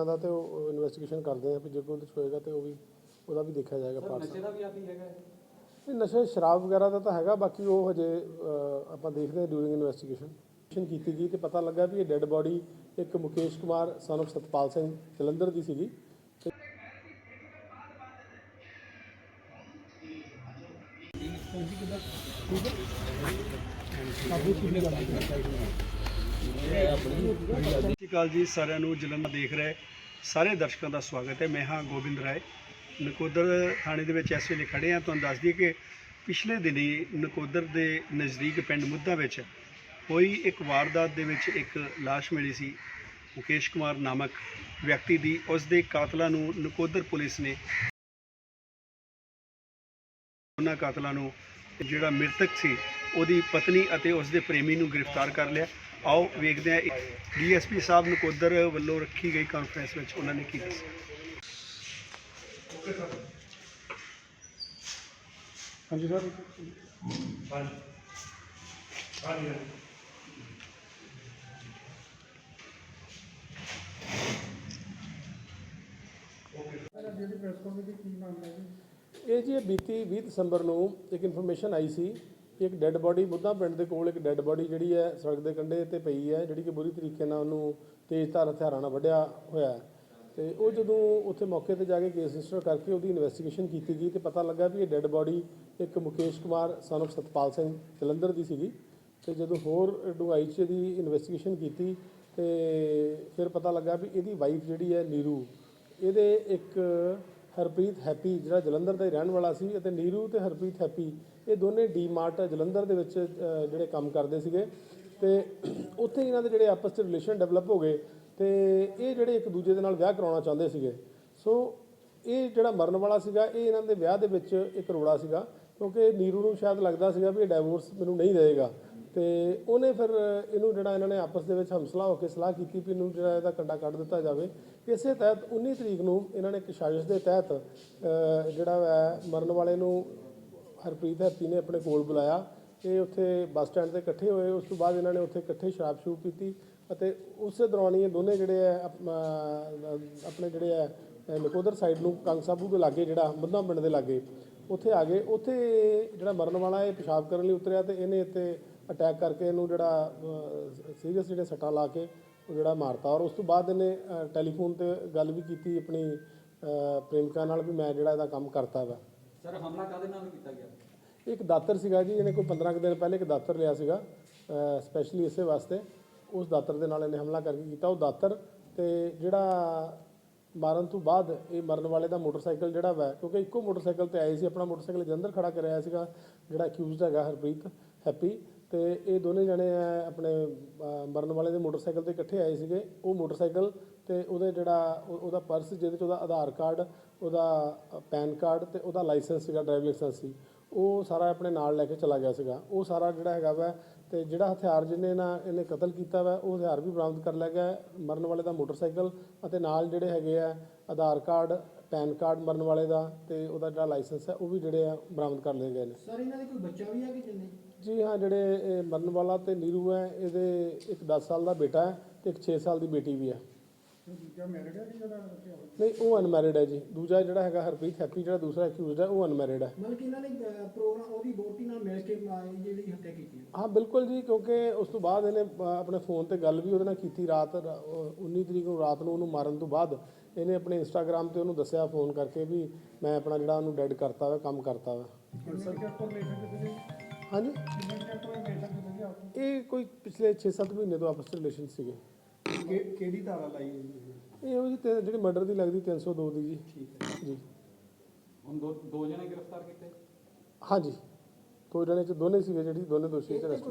ਇਹਨਾਂ ਦਾ ਤੇ ਉਹ ਇਨਵੈਸਟੀਗੇਸ਼ਨ ਕਰਦੇ ਆ ਵੀ ਜੇ ਕੋਈ ਉਹਦੇ 'ਚ ਹੋਏਗਾ ਤੇ ਉਹ ਵੀ ਉਹਦਾ ਵੀ ਦੇਖਿਆ ਜਾਏਗਾ ਪਾਰਟ ਨਸ਼ੇ ਦਾ ਵੀ ਆਦੀ ਹੈਗਾ ਇਹ? ਇਹ ਨਸ਼ਾ ਸ਼ਰਾਬ ਵਗੈਰਾ ਦਾ ਤਾਂ ਹੈਗਾ ਬਾਕੀ ਉਹ ਹਜੇ ਅਹ, ਆਪਾਂ ਦੇਖਦੇ ਹਾਂ ਡਿਊਰਿੰਗ ਇਨਵੈਸਟੀਗੇਸ਼ਨ ਕੀਤੀ ਗਈ ਤੇ ਪਤਾ ਲੱਗਾ ਵੀ ਇਹ ਡੈੱਡ ਬੋਡੀ ਇੱਕ ਮੁਕੇਸ਼ ਕੁਮਾਰ son of ਸਤਪਾਲ ਸਿੰਘ ਜਲੰਧਰ ਦੀ ਸੀਗੀ। ਤੇ ਸਤਿ ਸ਼੍ਰੀ ਅਕਾਲ ਜੀ, ਸਾਰਿਆਂ ਨੂੰ ਜਲੰਧਰ ਦੇਖ ਰਹੇ ਸਾਰੇ ਦਰਸ਼ਕਾਂ ਦਾ ਸਵਾਗਤ ਹੈ। ਮੈਂ ਹਾਂ ਗੋਬਿੰਦ ਰਾਏ। ਨਕੋਦਰ ਥਾਣੇ ਦੇ ਵਿੱਚ ਇਸ ਵੇਲੇ ਖੜੇ ਹਾਂ। ਤੁਹਾਨੂੰ ਦੱਸ ਦਈਏ ਕਿ ਪਿਛਲੇ ਦਿਨੀ ਨਕੋਦਰ ਦੇ ਨਜ਼ਦੀਕ ਪਿੰਡ ਮੁੱਦਾ ਵਿੱਚ ਹੋਈ ਇੱਕ ਵਾਰਦਾਤ ਦੇ ਵਿੱਚ ਇੱਕ ਲਾਸ਼ ਮਿਲੀ ਸੀ। ਮੁਕੇਸ਼ ਕੁਮਾਰ ਨਾਮਕ ਵਿਅਕਤੀ ਦੀ ਉਸ ਦੇ ਕਾਤਲਾਂ ਨੂੰ ਨਕੋਦਰ ਪੁਲਿਸ ਨੇ ਉਹਨਾਂ ਕਾਤਲਾਂ ਨੂੰ ਜਿਹੜਾ ਮ੍ਰਿਤਕ ਸੀ, ਉਹਦੀ ਪਤਨੀ ਅਤੇ ਉਸ ਦੇ ਪ੍ਰੇਮੀ ਨੂੰ ਗ੍ਰਿਫਤਾਰ ਕਰ ਲਿਆ। ਆਓ ਵੇਖਦੇ ਹਾਂ ਡੀਐਸਪੀ ਸਾਹਿਬ ਨਕੋਦਰ ਵੱਲੋਂ ਰੱਖੀ ਗਈ ਕਾਨਫਰੰਸ ਵਿੱਚ ਉਹਨਾਂ ਨੇ ਕੀ ਦੱਸਿਆ? ਹਾਂਜੀ ਸਰ। ਇਹ ਜੀ ਇਹ ਬੀਤੀ 20 ਦਸੰਬਰ ਨੂੰ ਇੱਕ ਇਨਫੋਰਮੇਸ਼ਨ ਆਈ ਸੀ ਇੱਕ ਡੈੱਡ ਬੋਡੀ ਬੁੱਧਾ ਪਿੰਡ ਦੇ ਕੋਲ ਇੱਕ ਡੈੱਡ ਬੋਡੀ ਜਿਹੜੀ ਹੈ ਸੜਕ ਦੇ ਕੰਢੇ ਤੇ ਪਈ ਹੈ, ਜਿਹੜੀ ਕਿ ਬੁਰੀ ਤਰੀਕੇ ਨਾਲ ਉਹਨੂੰ ਤੇਜ਼ਧਾਰ ਹਥਿਆਰਾਂ ਨਾਲ ਵੱਢਿਆ ਹੋਇਆ ਹੈ। ਤੇ ਉਹ ਜਦੋਂ ਉੱਥੇ ਮੌਕੇ ਤੇ ਜਾ ਕੇ ਕੇਸ ਰਜਿਸਟਰ ਕਰਕੇ ਉਹਦੀ ਇਨਵੈਸਟੀਗੇਸ਼ਨ ਕੀਤੀ ਗਈ ਤੇ ਪਤਾ ਲੱਗਾ ਵੀ ਇਹ ਡੈੱਡ ਬੋਡੀ ਇੱਕ ਮੁਕੇਸ਼ ਕੁਮਾਰ ਸਨ of ਸਤਪਾਲ ਸਿੰਘ ਜਲੰਧਰ ਦੀ ਸੀਗੀ। ਤੇ ਜਦੋਂ ਹੋਰ ਡੂੰਘਾਈ 'ਚ ਇਹਦੀ ਇਨਵੈਸਟੀਗੇਸ਼ਨ ਕੀਤੀ ਤੇ ਫਿਰ ਪਤਾ ਲੱਗਾ ਵੀ ਇਹਦੀ ਵਾਈਫ ਜਿਹੜੀ ਹੈ ਨੀਰੂ, ਇਹਦੇ ਇੱਕ ਹਰਪ੍ਰੀਤ ਹੈਪੀ, ਜਿਹੜਾ ਜਲੰਧਰ ਦਾ ਹੀ ਰਹਿਣ ਵਾਲਾ ਸੀ ਅਤੇ ਨੀਰੂ ਤੇ ਹਰਪ੍ਰੀਤ ਹੈਪੀ, ਇਹ ਦੋਨੇ ਡੀਮਾਰਟ ਜਲੰਧਰ ਦੇ ਵਿੱਚ ਜਿਹੜੇ ਕੰਮ ਕਰਦੇ ਸੀਗੇ। ਤੇ ਉੱਥੇ ਇਹਨਾਂ ਦੇ ਜਿਹੜੇ ਆਪਸ 'ਚ ਰਿਲੇਸ਼ਨ ਡਿਵੈਲਪ ਹੋ ਗਏ ਤੇ ਇਹ ਜਿਹੜੇ ਇੱਕ ਦੂਜੇ ਦੇ ਨਾਲ ਵਿਆਹ ਕਰਾਉਣਾ ਚਾਹੁੰਦੇ ਸੀਗੇ। ਸੋ ਇਹ ਜਿਹੜਾ ਮਰਨ ਵਾਲਾ ਸੀਗਾ, ਇਹ ਇਹਨਾਂ ਦੇ ਵਿਆਹ ਦੇ ਵਿੱਚ ਇੱਕ ਰੋੜਾ ਸੀਗਾ, ਕਿਉਂਕਿ ਨੀਰੂ ਨੂੰ ਸ਼ਾਇਦ ਲੱਗਦਾ ਸੀਗਾ ਵੀ ਇਹ ਡਾਈਵੋਰਸ ਮੈਨੂੰ ਨਹੀਂ ਦੇਵੇਗਾ। ਤੇ ਉਹਨੇ ਫਿਰ ਇਹਨੂੰ ਜਿਹੜਾ ਇਹਨਾਂ ਨੇ ਆਪਸ ਦੇ ਵਿੱਚ ਹਮਸਲਾ ਹੋ ਕੇ ਸਲਾਹ ਕੀਤੀ ਵੀ ਇਹਨੂੰ ਜਿਹੜਾ ਇਹਦਾ ਕੰਡਾ ਕੱਢ ਦਿੱਤਾ ਜਾਵੇ। ਇਸੇ ਤਹਿਤ 19 ਤਰੀਕ ਨੂੰ ਇਹਨਾਂ ਨੇ ਇੱਕ ਸਾਜ਼ਿਸ਼ ਦੇ ਤਹਿਤ ਜਿਹੜਾ ਹੈ ਮਰਨ ਵਾਲੇ ਨੂੰ ਹਰਪ੍ਰੀਤ ਹੈਪੀ ਨੇ ਆਪਣੇ ਕੋਲ ਬੁਲਾਇਆ ਇਹ ਉੱਥੇ ਬੱਸ ਸਟੈਂਡ ਤੇ ਇਕੱਠੇ ਹੋਏ। ਉਸ ਤੋਂ ਬਾਅਦ ਇਹਨਾਂ ਨੇ ਉੱਥੇ ਇਕੱਠੇ ਸ਼ਰਾਬ ਸ਼ੂਬ ਪੀਤੀ ਅਤੇ ਉਸੇ ਦੌਰਾਨ ਹੀ ਇਹ ਦੋਨੇ ਜਿਹੜੇ ਆ ਆਪਣੇ ਜਿਹੜੇ ਆ ਨਕੋਦਰ ਸਾਈਡ ਨੂੰ ਕੰਗ ਸਾਬੂ ਦੇ ਲਾਗੇ ਜਿਹੜਾ ਮੱਧਾ ਪਿੰਡ ਦੇ ਲਾਗੇ ਉੱਥੇ ਆ ਗਏ। ਉੱਥੇ ਜਿਹੜਾ ਮਰਨ ਵਾਲਾ ਇਹ ਪਿਸ਼ਾਬ ਕਰਨ ਲਈ ਉਤਰਿਆ ਤੇ ਇਹਨੇ ਇੱਥੇ ਅਟੈਕ ਕਰਕੇ ਇਹਨੂੰ ਜਿਹੜਾ ਸੀਰੀਅਸ ਜਿਹੜੇ ਸੱਟਾਂ ਲਾ ਕੇ ਉਹ ਜਿਹੜਾ ਮਾਰਤਾ। ਔਰ ਉਸ ਤੋਂ ਬਾਅਦ ਇਹਨੇ ਟੈਲੀਫੋਨ ਤੇ ਗੱਲ ਵੀ ਕੀਤੀ ਆਪਣੀ ਪ੍ਰੇਮਿਕਾ ਨਾਲ ਵੀ ਮੈਂ ਜਿਹੜਾ ਇਹਦਾ ਕੰਮ ਕਰਤਾ ਵਾ। ਸਰ ਹਮਲਾ ਕਾਦੇ ਨਾਲ ਕੀਤਾ ਗਿਆ? ਇੱਕ ਦਾਤਰ ਸੀਗਾ ਜੀ ਇਹਨੇ ਕੋਈ 15 ਕੁ ਦਿਨ ਪਹਿਲੇ ਇੱਕ ਦਾਤਰ ਲਿਆ ਸੀਗਾ ਸਪੈਸ਼ਲੀ ਇਸੇ ਵਾਸਤੇ। ਉਸ ਦਾਤਰ ਦੇ ਨਾਲ ਇਹਨੇ ਹਮਲਾ ਕਰਕੇ ਕੀਤਾ। ਉਹ ਦਾਤਰ ਤੇ ਜਿਹੜਾ ਮਾਰਨ ਤੋਂ ਬਾਅਦ ਇਹ ਮਰਨ ਵਾਲੇ ਦਾ ਮੋਟਰਸਾਈਕਲ ਜਿਹੜਾ ਵਾ ਕਿਉਂਕਿ ਇੱਕੋ ਮੋਟਰਸਾਈਕਲ ਤੇ ਆਏ ਸੀ ਆਪਣਾ ਮੋਟਰਸਾਈਕਲ ਜਲੰਧਰ ਖੜਾ ਕਰਿਆ ਸੀਗਾ ਜਿਹੜਾ ਅਕਿਊਜ਼ਡ ਹੈਗਾ ਹਰਪ੍ਰੀਤ ਹੈਪੀ। ਤੇ ਇਹ ਦੋਨੇ ਜਣੇ ਆ ਆਪਣੇ ਮਰਨ ਵਾਲੇ ਦੇ ਮੋਟਰਸਾਈਕਲ ਤੇ ਇਕੱਠੇ ਆਏ ਸੀਗੇ। ਉਹ ਮੋਟਰਸਾਈਕਲ ਤੇ ਉਹਦੇ ਜਿਹੜਾ ਉਹਦਾ ਪਰਸ ਜਿਹਦੇ ਚ ਉਹਦਾ ਆਧਾਰ ਕਾਰਡ, ਉਹਦਾ ਪੈਨ ਕਾਰਡ ਤੇ ਉਹਦਾ ਲਾਇਸੈਂਸ ਸੀਗਾ, ਡਰਾਈਵਿੰਗ ਲਾਇਸੈਂਸ ਸੀ। ਉਹ ਸਾਰਾ ਆਪਣੇ ਨਾਲ ਲੈ ਕੇ ਚਲਾ ਗਿਆ ਸੀਗਾ। ਉਹ ਸਾਰਾ ਜਿਹੜਾ ਹੈਗਾ ਵਾ ਤੇ ਜਿਹੜਾ ਹਥਿਆਰ ਜਿਹਨੇ ਨਾ ਇਹਨੇ ਕਤਲ ਕੀਤਾ ਵਾ, ਉਹ ਹਥਿਆਰ ਵੀ ਬਰਾਮਦ ਕਰ ਲਿਆ ਗਿਆ। ਮਰਨ ਵਾਲੇ ਦਾ ਮੋਟਰਸਾਈਕਲ ਅਤੇ ਨਾਲ ਜਿਹੜੇ ਹੈਗੇ ਆ, ਆਧਾਰ ਕਾਰਡ ਪੈਨ ਕਾਰਡ ਮਰਨ ਵਾਲੇ ਦਾ ਤੇ ਉਹਦਾ ਜਿਹੜਾ ਲਾਇਸੈਂਸ ਹੈ ਉਹ ਵੀ ਜਿਹੜੇ ਆ ਬਰਾਮਦ ਕਰ ਲਏ ਗਏ ਨੇ। ਸਰ ਇਹਨਾਂ ਦੇ ਕੋਈ ਬੱਚਾ ਵੀ ਹੈ ਕਿ ਜਿੰਨੇ? ਜੀ ਹਾਂ ਜਿਹੜੇ ਇਹ ਮਰਨ ਵਾਲਾ ਤੇ ਨੀਰੂ ਹੈ ਇਹਦੇ ਇੱਕ 10 ਸਾਲ ਦਾ ਬੇਟਾ ਹੈ ਤੇ ਇੱਕ 6 ਸਾਲ ਦੀ ਬੇਟੀ ਵੀ ਹੈ। ਦੂਜਾ ਮੈਰਿਡ ਹੈ ਕਿ ਜਿਹੜਾ ਬੱਚਾ ਹੋਇਆ? ਨਹੀਂ ਉਹ ਅਨਮੈਰਿਡ ਹੈ ਜੀ। ਦੂਜਾ ਜਿਹੜਾ ਹੈਗਾ ਹਰਪ੍ਰੀਤ ਹੈਪੀ ਜਿਹੜਾ ਦੂਸਰਾ ਅਕਿਊਜ਼ਡ ਹੈ ਉਹ ਅਨਮੈਰਿਡ ਹੈ। ਮਤਲਬ ਕਿ ਇਹਨਾਂ ਨੇ ਅਹ, ਪ੍ਰੋਗਰਾਮ ਉਹਦੀ ਵੋਟੀ ਨਾਲ ਮਿਲ ਕੇ ਮਾ- ਜਿਹੜੀ ਹੱਤਿਆ ਕੀਤੀ ਹੈ। ਹਾਂ ਬਿਲਕੁਲ ਜੀ ਕਿਉਂਕਿ ਉਸ ਤੋਂ ਬਾਅਦ ਇਹਨੇ ਆਪਣੇ ਫੋਨ ਤੇ ਗੱਲ ਵੀ ਉਹਦੇ ਨਾਲ ਕੀਤੀ ਰਾਤ ਰ- ਅ, 19 ਤਰੀਕ ਨੂੰ ਰਾਤ ਨੂੰ ਉਹਨੂੰ ਮਾਰਨ ਤੋਂ ਬਾਅਦ ਇਹਨੇ ਆਪਣੇ ਇੰਸਟਾਗ੍ਰam ਤੇ ਉਹਨੂੰ ਦੱਸਿਆ ਫੋਨ ਕਰਕੇ ਵੀ ਮੈਂ ਆਪਣਾ ਜਿਹੜਾ ਉਹਨੂੰ ਡੈਡ ਕਰਤਾ ਵਾ ਕੰਮ ਕਰਤਾ ਵਾ। ਹਾਂਜੀ? ਇਹ ਕੋਈ ਪਿਛਲੇ 6-7 ਮਹੀਨੇ ਤੋਂ ਆਪਸ ਵਿੱਚ ਰਿਲੇਸ਼ਨ ਸੀਗੇ। ਕਿ- ਕਿਹੜੀ ਧਾਰਾ ਲਾਈ ਹੈ ਜੀ? ਇਹ ਉਹ ਜੀ ਤੇ- ਜਿਹੜੀ ਮਰਡਰ ਦੀ ਲੱਗਦੀ 302 ਦੀ ਜੀ। ਠੀਕ ਹੈ। ਜੀ। ਹੁਣ ਦੋ ਦੋ ਜਣੇ ਗ੍ਰਿਫਤਾਰ ਕੀਤੇ? ਹਾਂਜੀ। ਦੋ ਜਣੇ ਚ ਦੋਨੇ ਸੀਗੇ ਜਿਹੜੀ ਦੋਨੇ ਦੋਸ਼ੀ ਚ ਅਰੈਸਟ